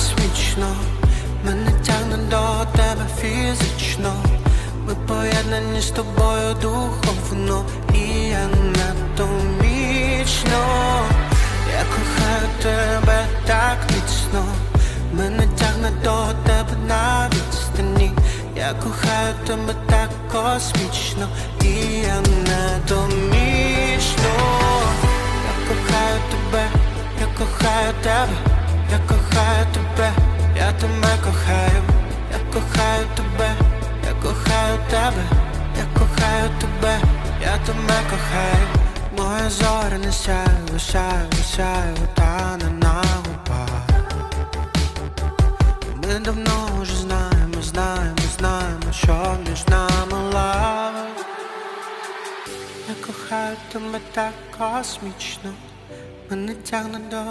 космічно, мене тягне до тебе фізично. Ми поєднані з тобою духовно і анатомічно. Я кохаю тебе так міцно, мене тягне до тебе на відстані. Я кохаю тебе так космічно і анатомічно. Я кохаю тебе, я кохаю тебе, я кохаю кохаю тебе, я кохаю тебе, я кохаю тебе, я тебе кохаю. Моя зоря не сяє, сяє, сяє, та не на губах. Ми давно вже знаємо, знаємо, знаємо, що між нами лав. Я кохаю тебе так космічно, мене тягне до